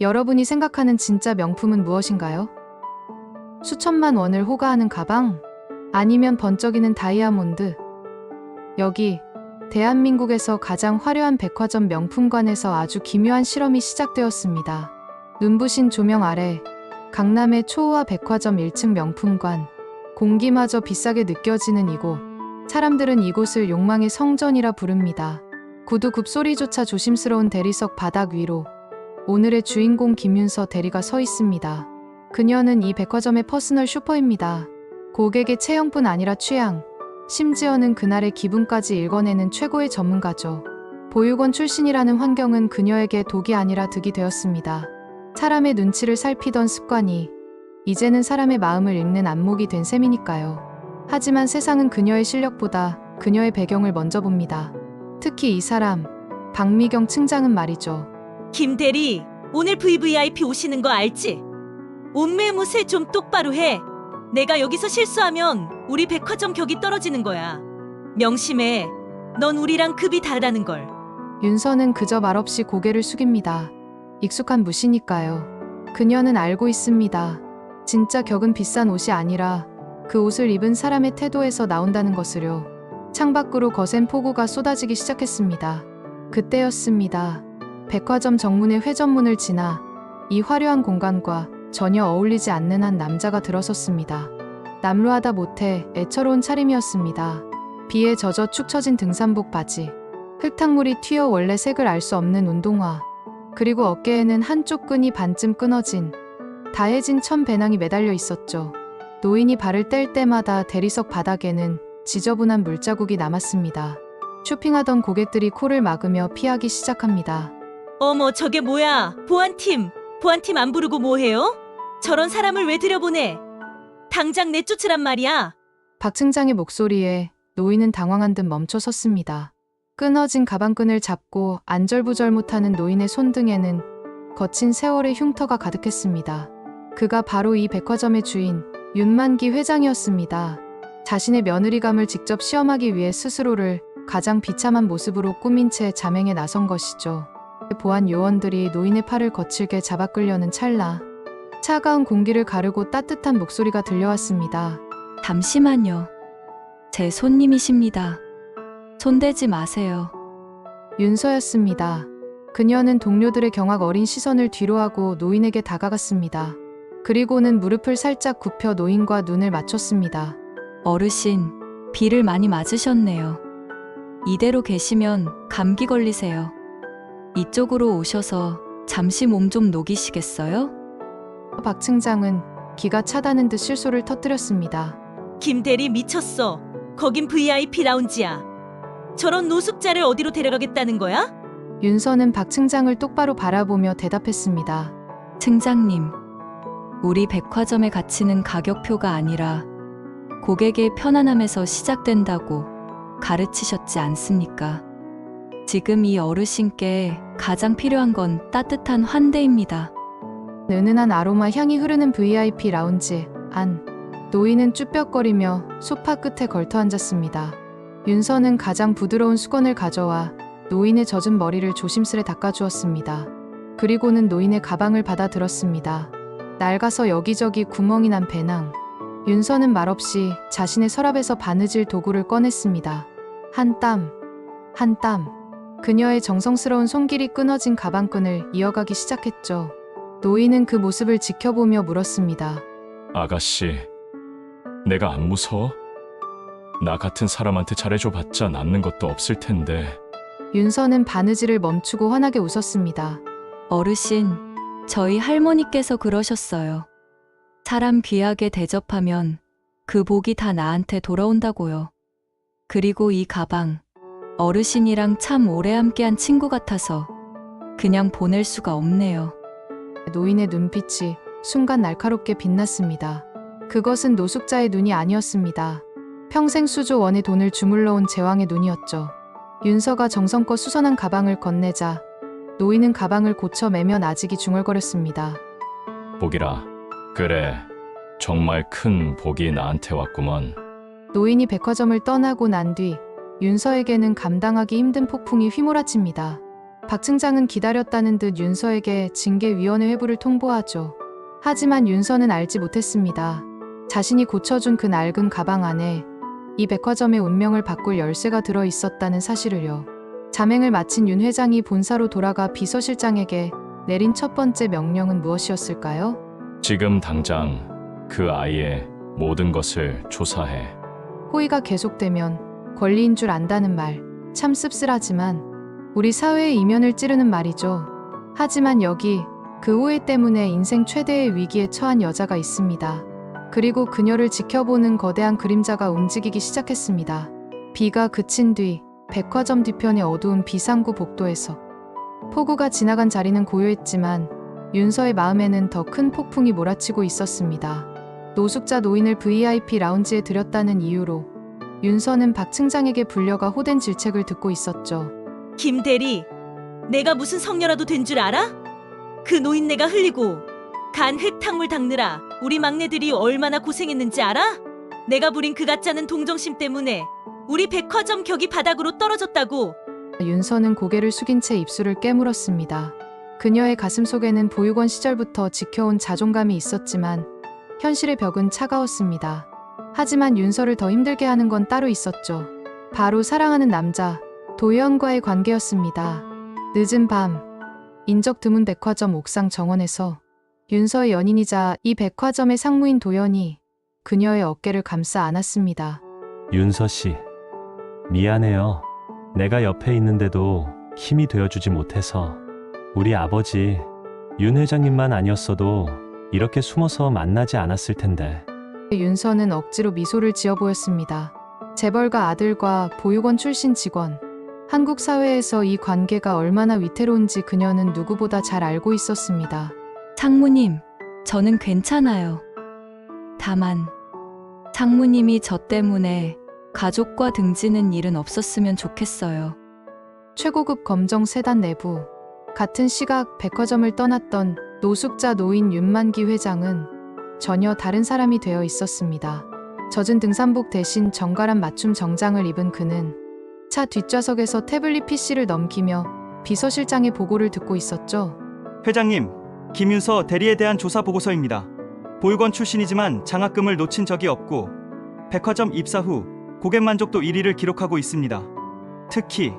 여러분이 생각하는 진짜 명품은 무엇인가요? 수천만 원을 호가하는 가방? 아니면 번쩍이는 다이아몬드? 여기, 대한민국에서 가장 화려한 백화점 명품관에서 아주 기묘한 실험이 시작되었습니다. 눈부신 조명 아래, 강남의 초호화 백화점 1층 명품관. 공기마저 비싸게 느껴지는 이곳. 사람들은 이곳을 욕망의 성전이라 부릅니다. 구두 굽소리조차 조심스러운 대리석 바닥 위로 오늘의 주인공 김윤서 대리가 서 있습니다. 그녀는 이 백화점의 퍼스널 슈퍼입니다. 고객의 체형뿐 아니라 취향, 심지어는 그날의 기분까지 읽어내는 최고의 전문가죠. 보육원 출신이라는 환경은 그녀에게 독이 아니라 득이 되었습니다. 사람의 눈치를 살피던 습관이 이제는 사람의 마음을 읽는 안목이 된 셈이니까요. 하지만 세상은 그녀의 실력보다 그녀의 배경을 먼저 봅니다. 특히 이 사람, 박미경 층장은 말이죠. 김 대리, 오늘 VVIP 오시는 거 알지? 옷매무새 좀 똑바로 해. 내가 여기서 실수하면 우리 백화점 격이 떨어지는 거야. 명심해. 넌 우리랑 급이 다르다는 걸. 윤서는 그저 말없이 고개를 숙입니다. 익숙한 무시니까요. 그녀는 알고 있습니다. 진짜 격은 비싼 옷이 아니라 그 옷을 입은 사람의 태도에서 나온다는 것을요. 창밖으로 거센 폭우가 쏟아지기 시작했습니다. 그때였습니다. 백화점 정문의 회전문을 지나 이 화려한 공간과 전혀 어울리지 않는 한 남자가 들어섰습니다. 남루하다 못해 애처로운 차림이었습니다. 비에 젖어 축 처진 등산복 바지, 흙탕물이 튀어 원래 색을 알 수 없는 운동화, 그리고 어깨에는 한쪽 끈이 반쯤 끊어진 다해진 천 배낭이 매달려 있었죠. 노인이 발을 뗄 때마다 대리석 바닥에는 지저분한 물자국이 남았습니다. 쇼핑하던 고객들이 코를 막으며 피하기 시작합니다. 어머, 저게 뭐야? 보안팀. 보안팀 안 부르고 뭐 해요? 저런 사람을 왜 들여보내? 당장 내쫓으란 말이야. 박 측장의 목소리에 노인은 당황한 듯 멈춰 섰습니다. 끊어진 가방끈을 잡고 안절부절 못하는 노인의 손등에는 거친 세월의 흉터가 가득했습니다. 그가 바로 이 백화점의 주인 윤만기 회장이었습니다. 자신의 며느리감을 직접 시험하기 위해 스스로를 가장 비참한 모습으로 꾸민 채 자맹에 나선 것이죠. 보안 요원들이 노인의 팔을 거칠게 잡아 끌려는 찰나 차가운 공기를 가르고 따뜻한 목소리가 들려왔습니다. 잠시만요. 제 손님이십니다. 손대지 마세요. 윤서였습니다. 그녀는 동료들의 경악 어린 시선을 뒤로하고 노인에게 다가갔습니다. 그리고는 무릎을 살짝 굽혀 노인과 눈을 맞췄습니다. 어르신, 비를 많이 맞으셨네요. 이대로 계시면 감기 걸리세요. 이쪽으로 오셔서 잠시 몸 좀 녹이시겠어요? 박 측장은 기가 차다는 듯 실소를 터뜨렸습니다. 김 대리 미쳤어. 거긴 VIP 라운지야. 저런 노숙자를 어디로 데려가겠다는 거야? 윤서는 박 측장을 똑바로 바라보며 대답했습니다. 측장님, 우리 백화점의 가치는 가격표가 아니라 고객의 편안함에서 시작된다고 가르치셨지 않습니까? 지금 이 어르신께 가장 필요한 건 따뜻한 환대입니다. 은은한 아로마 향이 흐르는 VIP 라운지 안 노인은 쭈뼛거리며 소파 끝에 걸터 앉았습니다. 윤서는 가장 부드러운 수건을 가져와 노인의 젖은 머리를 조심스레 닦아주었습니다. 그리고는 노인의 가방을 받아 들었습니다. 낡아서 여기저기 구멍이 난 배낭. 윤서는 말없이 자신의 서랍에서 바느질 도구를 꺼냈습니다. 한 땀, 한 땀. 그녀의 정성스러운 손길이 끊어진 가방끈을 이어가기 시작했죠. 노인은 그 모습을 지켜보며 물었습니다. 아가씨, 내가 안 무서워? 나 같은 사람한테 잘해줘 봤자 남는 것도 없을 텐데. 윤서는 바느질을 멈추고 환하게 웃었습니다. 어르신, 저희 할머니께서 그러셨어요. 사람 귀하게 대접하면 그 복이 다 나한테 돌아온다고요. 그리고 이 가방, 어르신이랑 참 오래 함께한 친구 같아서 그냥 보낼 수가 없네요. 노인의 눈빛이 순간 날카롭게 빛났습니다. 그것은 노숙자의 눈이 아니었습니다. 평생 수조 원의 돈을 주물러온 제왕의 눈이었죠. 윤서가 정성껏 수선한 가방을 건네자 노인은 가방을 고쳐 매면 아직이 중얼거렸습니다. 복이라. 그래. 정말 큰 복이 나한테 왔구먼. 노인이 백화점을 떠나고 난 뒤 윤서에게는 감당하기 힘든 폭풍이 휘몰아칩니다. 박 측장은 기다렸다는 듯 윤서에게 징계위원회 회부를 통보하죠. 하지만 윤서는 알지 못했습니다. 자신이 고쳐준 그 낡은 가방 안에 이 백화점의 운명을 바꿀 열쇠가 들어 있었다는 사실을요. 자맹을 마친 윤 회장이 본사로 돌아가 비서실장에게 내린 첫 번째 명령은 무엇이었을까요? 지금 당장 그 아이의 모든 것을 조사해. 호의가 계속되면 권리인 줄 안다는 말 참 씁쓸하지만 우리 사회의 이면을 찌르는 말이죠. 하지만 여기 그 호의 때문에 인생 최대의 위기에 처한 여자가 있습니다. 그리고 그녀를 지켜보는 거대한 그림자가 움직이기 시작했습니다. 비가 그친 뒤 백화점 뒤편의 어두운 비상구 복도에서 폭우가 지나간 자리는 고요했지만 윤서의 마음에는 더 큰 폭풍이 몰아치고 있었습니다. 노숙자 노인을 VIP 라운지에 들였다는 이유로 윤서는 박 측장에게 불려가 호된 질책을 듣고 있었죠. 김 대리, 내가 무슨 성녀라도 된 줄 알아? 그 노인네가 흘리고 간 흙탕물 닦느라 우리 막내들이 얼마나 고생했는지 알아? 내가 부린 그 가짜는 동정심 때문에 우리 백화점 격이 바닥으로 떨어졌다고. 윤서는 고개를 숙인 채 입술을 깨물었습니다. 그녀의 가슴 속에는 보육원 시절부터 지켜온 자존감이 있었지만 현실의 벽은 차가웠습니다. 하지만 윤서를 더 힘들게 하는 건 따로 있었죠. 바로 사랑하는 남자 도현과의 관계였습니다. 늦은 밤 인적 드문 백화점 옥상 정원에서 윤서의 연인이자 이 백화점의 상무인 도현이 그녀의 어깨를 감싸 안았습니다. 윤서 씨, 미안해요. 내가 옆에 있는데도 힘이 되어주지 못해서 우리 아버지 윤 회장님만 아니었어도 이렇게 숨어서 만나지 않았을 텐데. 윤서는 억지로 미소를 지어 보였습니다. 재벌가 아들과 보육원 출신 직원. 한국 사회에서 이 관계가 얼마나 위태로운지 그녀는 누구보다 잘 알고 있었습니다. 상무님, 저는 괜찮아요. 다만, 상무님이 저 때문에 가족과 등지는 일은 없었으면 좋겠어요. 최고급 검정 세단 내부. 같은 시각 백화점을 떠났던 노숙자 노인 윤만기 회장은 전혀 다른 사람이 되어 있었습니다. 젖은 등산복 대신 정갈한 맞춤 정장을 입은 그는 차 뒷좌석에서 태블릿 PC를 넘기며 비서실장의 보고를 듣고 있었죠. 회장님, 김윤서 대리에 대한 조사 보고서입니다. 보육원 출신이지만 장학금을 놓친 적이 없고 백화점 입사 후 고객 만족도 1위를 기록하고 있습니다. 특히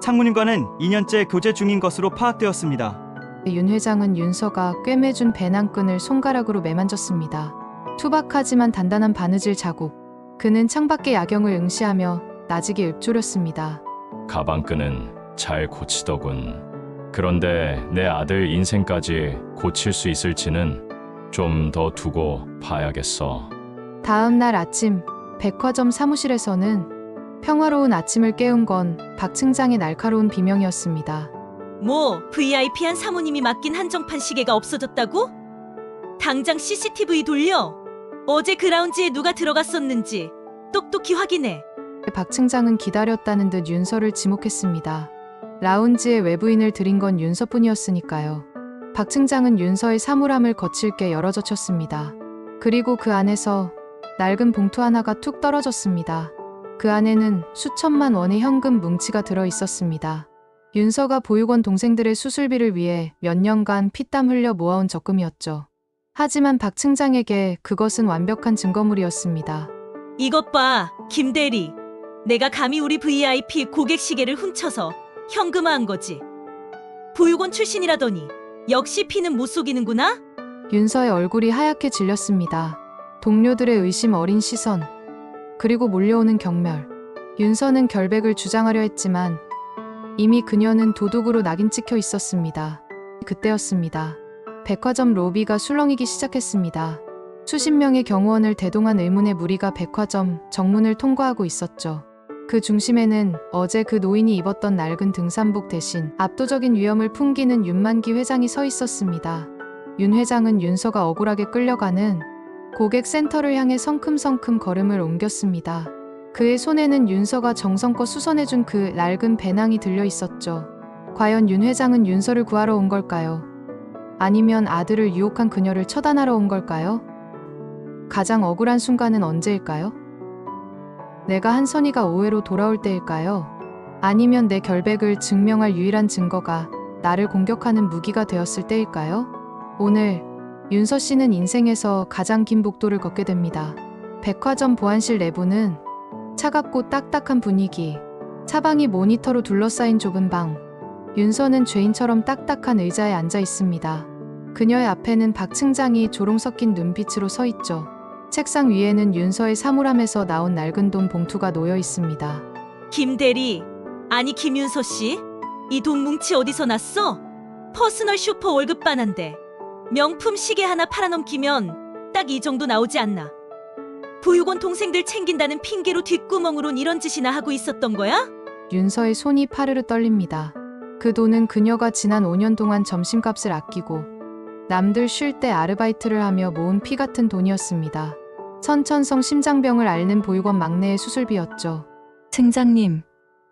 상무님과는 2년째 교제 중인 것으로 파악되었습니다. 윤 회장은 윤서가 꿰매준 배낭끈을 손가락으로 매만졌습니다. 투박하지만 단단한 바느질 자국. 그는 창밖의 야경을 응시하며 나직에 읊조렸습니다. 가방끈은 잘 고치더군. 그런데 내 아들 인생까지 고칠 수 있을지는 좀 더 두고 봐야겠어. 다음 날 아침 백화점 사무실에서는 평화로운 아침을 깨운 건박 측장의 날카로운 비명이었습니다. 뭐 VIP한 사모님이 맡긴 한정판 시계가 없어졌다고? 당장 CCTV 돌려. 어제 그 라운지에 누가 들어갔었는지 똑똑히 확인해. 박 측장은 기다렸다는 듯 윤서를 지목했습니다. 라운지에 외부인을 들인 건 윤서뿐이었으니까요. 박 측장은 윤서의 사물함을 거칠 게 열어젖혔습니다. 그리고 그 안에서 낡은 봉투 하나가 툭 떨어졌습니다. 그 안에는 수천만 원의 현금 뭉치가 들어 있었습니다. 윤서가 보육원 동생들의 수술비를 위해 몇 년간 피땀 흘려 모아온 적금이었죠. 하지만 박 측장에게 그것은 완벽한 증거물이었습니다. 이것 봐, 김 대리. 내가 감히 우리 VIP 고객 시계를 훔쳐서 현금화한 거지. 보육원 출신이라더니 역시 피는 못 속이는구나? 윤서의 얼굴이 하얗게 질렸습니다. 동료들의 의심 어린 시선, 그리고 몰려오는 경멸. 윤서는 결백을 주장하려 했지만 이미 그녀는 도둑으로 낙인 찍혀 있었습니다. 그때였습니다. 백화점 로비가 술렁이기 시작했습니다. 수십 명의 경호원을 대동한 의문의 무리가 백화점 정문을 통과하고 있었죠. 그 중심에는 어제 그 노인이 입었던 낡은 등산복 대신 압도적인 위험을 풍기는 윤만기 회장이 서 있었습니다. 윤 회장은 윤서가 억울하게 끌려가는 고객 센터를 향해 성큼성큼 걸음을 옮겼습니다. 그의 손에는 윤서가 정성껏 수선해준 그 낡은 배낭이 들려 있었죠. 과연 윤 회장은 윤서를 구하러 온 걸까요? 아니면 아들을 유혹한 그녀를 처단하러 온 걸까요? 가장 억울한 순간은 언제일까요? 내가 한선이가 오해로 돌아올 때일까요? 아니면 내 결백을 증명할 유일한 증거가 나를 공격하는 무기가 되었을 때일까요? 오늘 윤서 씨는 인생에서 가장 긴 복도를 걷게 됩니다. 백화점 보안실 내부는 차갑고 딱딱한 분위기, 사방이 모니터로 둘러싸인 좁은 방. 윤서는 죄인처럼 딱딱한 의자에 앉아 있습니다. 그녀의 앞에는 박층장이 조롱 섞인 눈빛으로 서 있죠. 책상 위에는 윤서의 사물함에서 나온 낡은 돈 봉투가 놓여 있습니다. 김 대리, 아니 김윤서 씨, 이 돈 뭉치 어디서 났어? 퍼스널 슈퍼 월급 반한데 명품 시계 하나 팔아넘기면 딱 이 정도 나오지 않나? 보육원 동생들 챙긴다는 핑계로 뒷구멍으론 이런 짓이나 하고 있었던 거야? 윤서의 손이 파르르 떨립니다. 그 돈은 그녀가 지난 5년 동안 점심값을 아끼고 남들 쉴 때 아르바이트를 하며 모은 피 같은 돈이었습니다. 선천성 심장병을 앓는 보육원 막내의 수술비였죠. 승장님,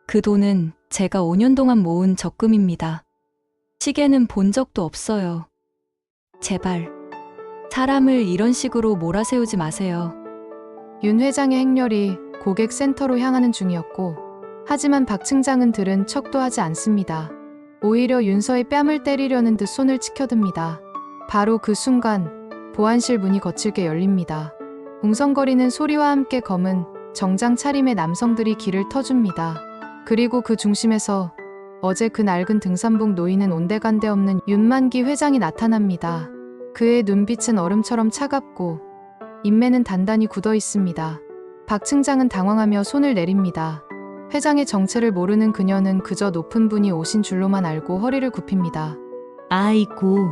그 돈은 제가 5년 동안 모은 적금입니다. 시계는 본 적도 없어요. 제발, 사람을 이런 식으로 몰아세우지 마세요. 윤 회장의 행렬이 고객 센터로 향하는 중이었고, 하지만 박 측장은 들은 척도 하지 않습니다. 오히려 윤서의 뺨을 때리려는 듯 손을 치켜듭니다. 바로 그 순간 보안실 문이 거칠게 열립니다. 웅성거리는 소리와 함께 검은 정장 차림의 남성들이 길을 터줍니다. 그리고 그 중심에서 어제 그 낡은 등산복 노인은 온데간데 없는 윤만기 회장이 나타납니다. 그의 눈빛은 얼음처럼 차갑고 인매는 단단히 굳어 있습니다. 박 측장은 당황하며 손을 내립니다. 회장의 정체를 모르는 그녀는 그저 높은 분이 오신 줄로만 알고 허리를 굽힙니다. 아이고,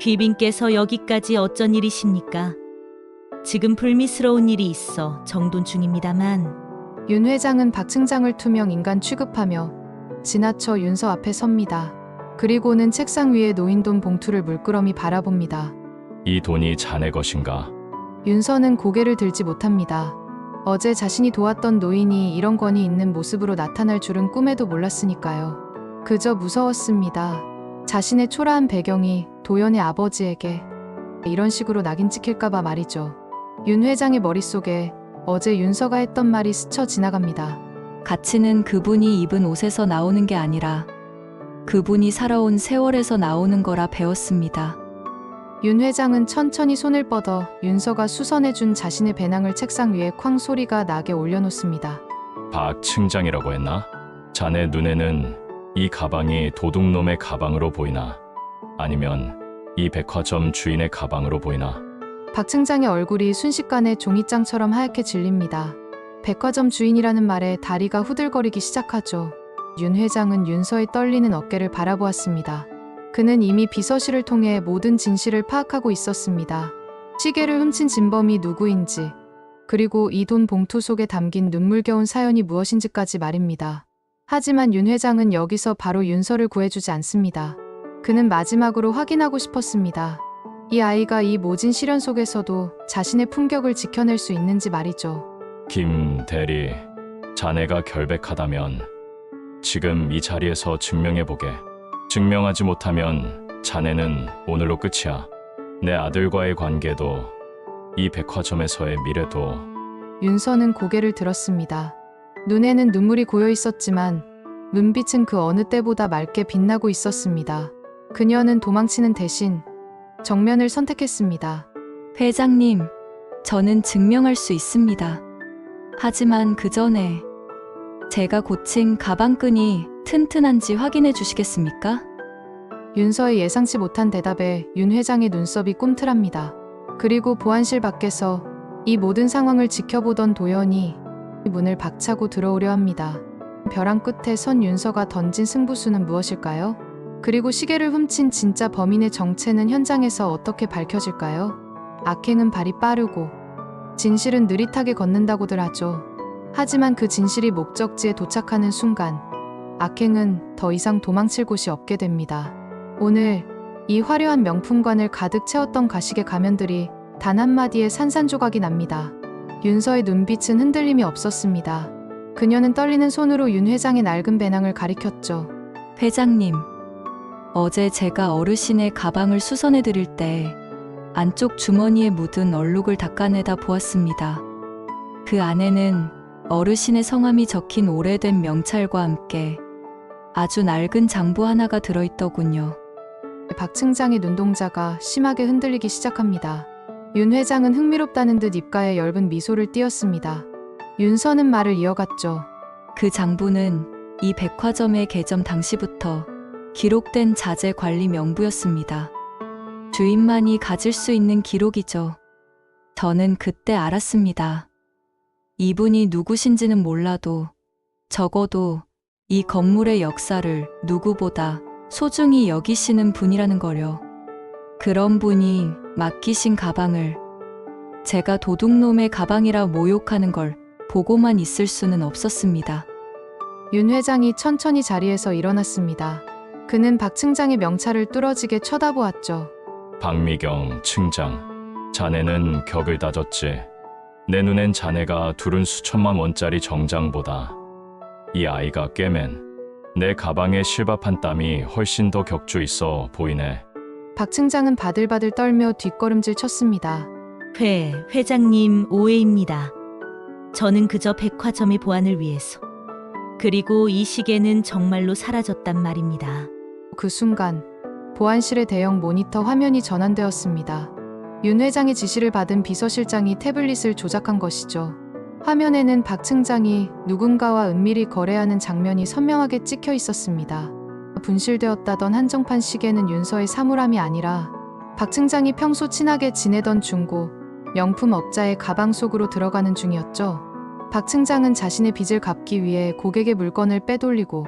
귀빈께서 여기까지 어쩐 일이십니까? 지금 불미스러운 일이 있어 정돈 중입니다만 윤 회장은 박 측장을 투명 인간 취급하며 지나쳐 윤서 앞에 섭니다. 그리고는 책상 위에 놓인 돈 봉투를 물끄러미 바라봅니다. 이 돈이 자네 것인가? 윤서는 고개를 들지 못합니다. 어제 자신이 도왔던 노인이 이런 권이 있는 모습으로 나타날 줄은 꿈에도 몰랐으니까요. 그저 무서웠습니다. 자신의 초라한 배경이 도연의 아버지에게 이런 식으로 낙인 찍힐까봐 말이죠. 윤 회장의 머릿속에 어제 윤서가 했던 말이 스쳐 지나갑니다. 가치는 그분이 입은 옷에서 나오는 게 아니라 그분이 살아온 세월에서 나오는 거라 배웠습니다. 윤 회장은 천천히 손을 뻗어 윤서가 수선해준 자신의 배낭을 책상 위에 쾅 소리가 나게 올려놓습니다. 박 측장이라고 했나? 자네 눈에는 이 가방이 도둑놈의 가방으로 보이나? 아니면 이 백화점 주인의 가방으로 보이나? 박 측장의 얼굴이 순식간에 종이장처럼 하얗게 질립니다. 백화점 주인이라는 말에 다리가 후들거리기 시작하죠. 윤 회장은 윤서의 떨리는 어깨를 바라보았습니다. 그는 이미 비서실을 통해 모든 진실을 파악하고 있었습니다. 시계를 훔친 진범이 누구인지, 그리고 이 돈 봉투 속에 담긴 눈물겨운 사연이 무엇인지까지 말입니다. 하지만 윤 회장은 여기서 바로 윤서를 구해주지 않습니다. 그는 마지막으로 확인하고 싶었습니다. 이 아이가 이 모진 시련 속에서도 자신의 품격을 지켜낼 수 있는지 말이죠. 김 대리, 자네가 결백하다면 지금 이 자리에서 증명해보게. 증명하지 못하면 자네는 오늘로 끝이야. 내 아들과의 관계도 이 백화점에서의 미래도 윤서는 고개를 들었습니다. 눈에는 눈물이 고여 있었지만 눈빛은 그 어느 때보다 맑게 빛나고 있었습니다. 그녀는 도망치는 대신 정면을 선택했습니다. 회장님, 저는 증명할 수 있습니다. 하지만 그 전에 제가 고친 가방끈이 튼튼한지 확인해 주시겠습니까? 윤서의 예상치 못한 대답에 윤 회장의 눈썹이 꿈틀합니다. 그리고 보안실 밖에서 이 모든 상황을 지켜보던 도연이 문을 박차고 들어오려 합니다. 벼랑 끝에 선 윤서가 던진 승부수는 무엇일까요? 그리고 시계를 훔친 진짜 범인의 정체는 현장에서 어떻게 밝혀질까요? 악행은 발이 빠르고 진실은 느릿하게 걷는다고들 하죠. 하지만 그 진실이 목적지에 도착하는 순간 악행은 더 이상 도망칠 곳이 없게 됩니다. 오늘 이 화려한 명품관을 가득 채웠던 가식의 가면들이 단 한마디에 산산조각이 납니다. 윤서의 눈빛은 흔들림이 없었습니다. 그녀는 떨리는 손으로 윤 회장의 낡은 배낭을 가리켰죠. 회장님, 어제 제가 어르신의 가방을 수선해 드릴 때 안쪽 주머니에 묻은 얼룩을 닦아내다 보았습니다. 그 안에는 어르신의 성함이 적힌 오래된 명찰과 함께 아주 낡은 장부 하나가 들어있더군요. 박 측장의 눈동자가 심하게 흔들리기 시작합니다. 윤 회장은 흥미롭다는 듯 입가에 엷은 미소를 띄었습니다. 윤서는 말을 이어갔죠. 그 장부는 이 백화점의 개점 당시부터 기록된 자재 관리 명부였습니다. 주인만이 가질 수 있는 기록이죠. 저는 그때 알았습니다. 이분이 누구신지는 몰라도 적어도 이 건물의 역사를 누구보다 소중히 여기시는 분이라는 거요. 그런 분이 맡기신 가방을 제가 도둑놈의 가방이라 모욕하는 걸 보고만 있을 수는 없었습니다. 윤 회장이 천천히 자리에서 일어났습니다. 그는 박 측장의 명찰을 뚫어지게 쳐다보았죠. 박미경 측장, 자네는 격을 다졌지. 내 눈엔 자네가 두른 수천만 원짜리 정장보다 이 아이가 꿰맨 내 가방에 실밥한 땀이 훨씬 더 격주 있어 보이네. 박 측장은 바들바들 떨며 뒷걸음질 쳤습니다. 회, 회장님 오해입니다. 저는 그저 백화점의 보안을 위해서. 그리고 이 시계는 정말로 사라졌단 말입니다. 그 순간 보안실의 대형 모니터 화면이 전환되었습니다. 윤 회장의 지시를 받은 비서실장이 태블릿을 조작한 것이죠. 화면에는 박 측장이 누군가와 은밀히 거래하는 장면이 선명하게 찍혀 있었습니다. 분실되었다던 한정판 시계는 윤서의 사물함이 아니라 박 측장이 평소 친하게 지내던 중고 명품 업자의 가방 속으로 들어가는 중이었죠. 박 측장은 자신의 빚을 갚기 위해 고객의 물건을 빼돌리고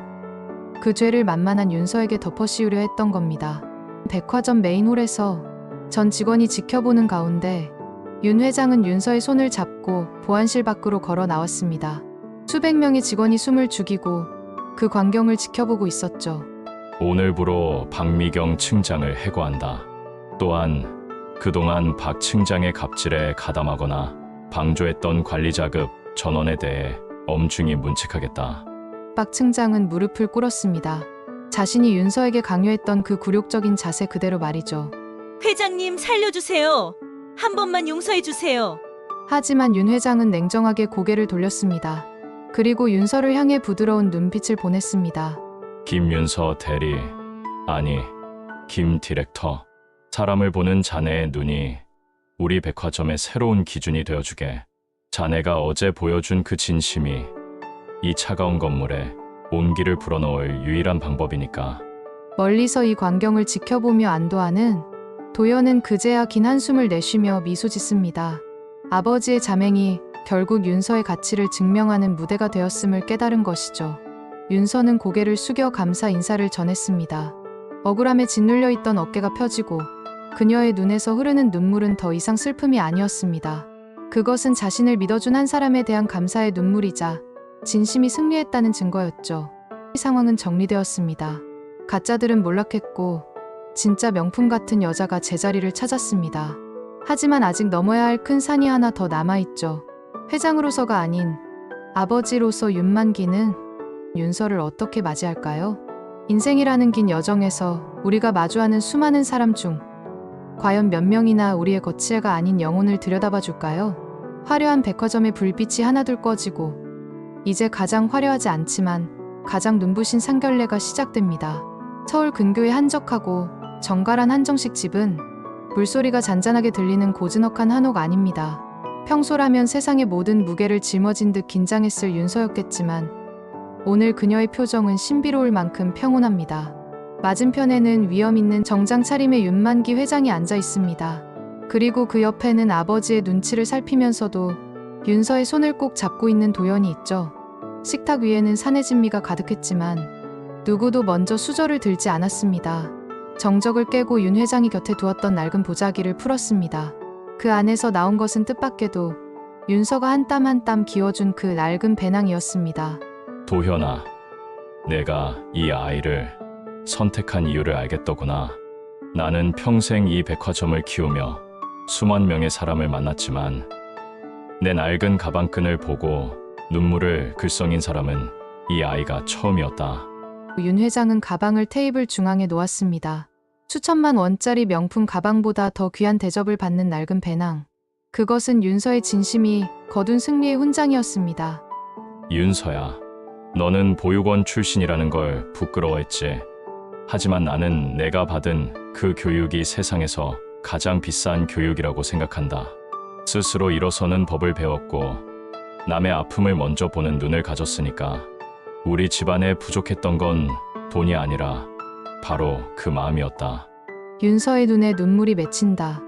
그 죄를 만만한 윤서에게 덮어씌우려 했던 겁니다. 백화점 메인홀에서 전 직원이 지켜보는 가운데 윤 회장은 윤서의 손을 잡고 보안실 밖으로 걸어 나왔습니다. 수백 명의 직원이 숨을 죽이고 그 광경을 지켜보고 있었죠. 오늘부로 박미경 측장을 해고한다. 또한 그동안 박 측장의 갑질에 가담하거나 방조했던 관리자급 전원에 대해 엄중히 문책하겠다. 박 측장은 무릎을 꿇었습니다. 자신이 윤서에게 강요했던 그 굴욕적인 자세 그대로 말이죠. 회장님 살려주세요. 한 번만 용서해 주세요. 하지만 윤 회장은 냉정하게 고개를 돌렸습니다. 그리고 윤서를 향해 부드러운 눈빛을 보냈습니다. 김윤서 대리, 아니, 김 디렉터. 사람을 보는 자네의 눈이 우리 백화점의 새로운 기준이 되어주게. 자네가 어제 보여준 그 진심이 이 차가운 건물에 온기를 불어넣을 유일한 방법이니까. 멀리서 이 광경을 지켜보며 안도하는 도연은 그제야 긴 한숨을 내쉬며 미소 짓습니다. 아버지의 자맹이 결국 윤서의 가치를 증명하는 무대가 되었음을 깨달은 것이죠. 윤서는 고개를 숙여 감사 인사를 전했습니다. 억울함에 짓눌려 있던 어깨가 펴지고 그녀의 눈에서 흐르는 눈물은 더 이상 슬픔이 아니었습니다. 그것은 자신을 믿어준 한 사람에 대한 감사의 눈물이자 진심이 승리했다는 증거였죠. 이 상황은 정리되었습니다. 가짜들은 몰락했고 진짜 명품 같은 여자가 제자리를 찾았습니다. 하지만 아직 넘어야 할 큰 산이 하나 더 남아있죠. 회장으로서가 아닌 아버지로서 윤만기는 윤서를 어떻게 맞이할까요? 인생이라는 긴 여정에서 우리가 마주하는 수많은 사람 중 과연 몇 명이나 우리의 거치애가 아닌 영혼을 들여다봐 줄까요? 화려한 백화점의 불빛이 하나둘 꺼지고 이제 가장 화려하지 않지만 가장 눈부신 상결례가 시작됩니다. 서울 근교의 한적하고 정갈한 한정식 집은 물소리가 잔잔하게 들리는 고즈넉한 한옥 아닙니다. 평소라면 세상의 모든 무게를 짊어진 듯 긴장했을 윤서였겠지만 오늘 그녀의 표정은 신비로울 만큼 평온합니다. 맞은편에는 위험 있는 정장 차림의 윤만기 회장이 앉아 있습니다. 그리고 그 옆에는 아버지의 눈치를 살피면서도 윤서의 손을 꼭 잡고 있는 도연이 있죠. 식탁 위에는 산의 진미가 가득했지만 누구도 먼저 수저를 들지 않았습니다. 정적을 깨고 윤 회장이 곁에 두었던 낡은 보자기를 풀었습니다. 그 안에서 나온 것은 뜻밖에도 윤서가 한 땀 한 땀 기어준 그 낡은 배낭이었습니다. 도현아, 내가 이 아이를 선택한 이유를 알겠더구나. 나는 평생 이 백화점을 키우며 수만 명의 사람을 만났지만 내 낡은 가방끈을 보고 눈물을 글썽인 사람은 이 아이가 처음이었다. 윤 회장은 가방을 테이블 중앙에 놓았습니다. 수천만 원짜리 명품 가방보다 더 귀한 대접을 받는 낡은 배낭. 그것은 윤서의 진심이 거둔 승리의 훈장이었습니다. 윤서야, 너는 보육원 출신이라는 걸 부끄러워했지. 하지만 나는 내가 받은 그 교육이 세상에서 가장 비싼 교육이라고 생각한다. 스스로 일어서는 법을 배웠고, 남의 아픔을 먼저 보는 눈을 가졌으니까, 우리 집안에 부족했던 건 돈이 아니라 바로 그 마음이었다. 윤서의 눈에 눈물이 맺힌다.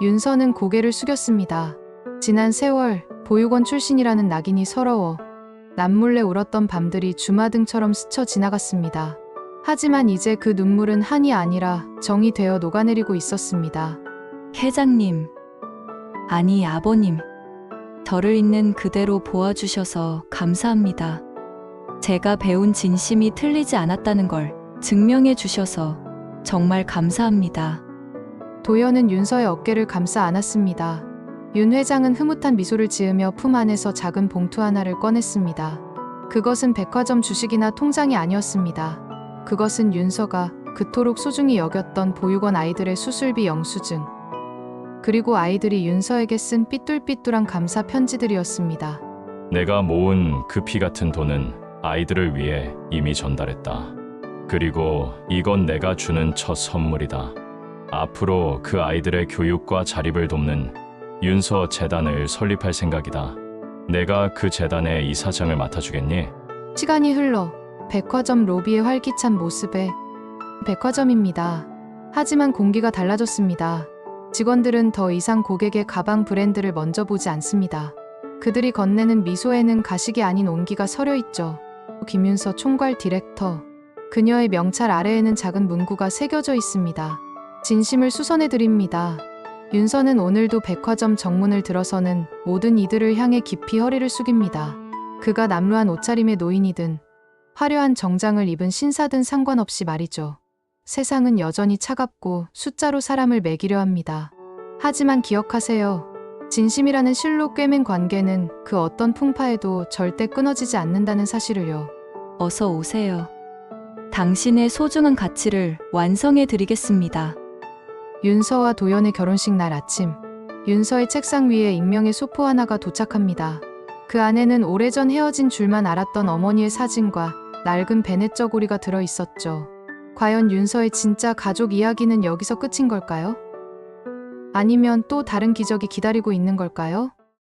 윤서는 고개를 숙였습니다. 지난 세월 보육원 출신이라는 낙인이 서러워 남몰래 울었던 밤들이 주마등처럼 스쳐 지나갔습니다. 하지만 이제 그 눈물은 한이 아니라 정이 되어 녹아내리고 있었습니다. 회장님, 아니 아버님, 저를 있는 그대로 보아주셔서 감사합니다. 제가 배운 진심이 틀리지 않았다는 걸 증명해 주셔서 정말 감사합니다. 도연은 윤서의 어깨를 감싸 안았습니다. 윤 회장은 흐뭇한 미소를 지으며 품 안에서 작은 봉투 하나를 꺼냈습니다. 그것은 백화점 주식이나 통장이 아니었습니다. 그것은 윤서가 그토록 소중히 여겼던 보육원 아이들의 수술비 영수증. 그리고 아이들이 윤서에게 쓴 삐뚤삐뚤한 감사 편지들이었습니다. 내가 모은 그 피 같은 돈은 아이들을 위해 이미 전달했다. 그리고 이건 내가 주는 첫 선물이다. 앞으로 그 아이들의 교육과 자립을 돕는 윤서 재단을 설립할 생각이다. 내가 그 재단의 이사장을 맡아주겠니? 시간이 흘러 백화점 로비의 활기찬 모습에 백화점입니다. 하지만 공기가 달라졌습니다. 직원들은 더 이상 고객의 가방 브랜드를 먼저 보지 않습니다. 그들이 건네는 미소에는 가식이 아닌 온기가 서려 있죠. 김윤서 총괄 디렉터. 그녀의 명찰 아래에는 작은 문구가 새겨져 있습니다. 진심을 수선해 드립니다. 윤서는 오늘도 백화점 정문을 들어서는 모든 이들을 향해 깊이 허리를 숙입니다. 그가 남루한 옷차림의 노인이든 화려한 정장을 입은 신사든 상관없이 말이죠. 세상은 여전히 차갑고 숫자로 사람을 매기려 합니다. 하지만 기억하세요. 진심이라는 실로 꿰맨 관계는 그 어떤 풍파에도 절대 끊어지지 않는다는 사실을요. 어서 오세요. 당신의 소중한 가치를 완성해 드리겠습니다. 윤서와 도연의 결혼식 날 아침, 윤서의 책상 위에 익명의 소포 하나가 도착합니다. 그 안에는 오래전 헤어진 줄만 알았던 어머니의 사진과 낡은 베넷 저고리가 들어 있었죠. 과연 윤서의 진짜 가족 이야기는 여기서 끝인 걸까요? 아니면 또 다른 기적이 기다리고 있는 걸까요?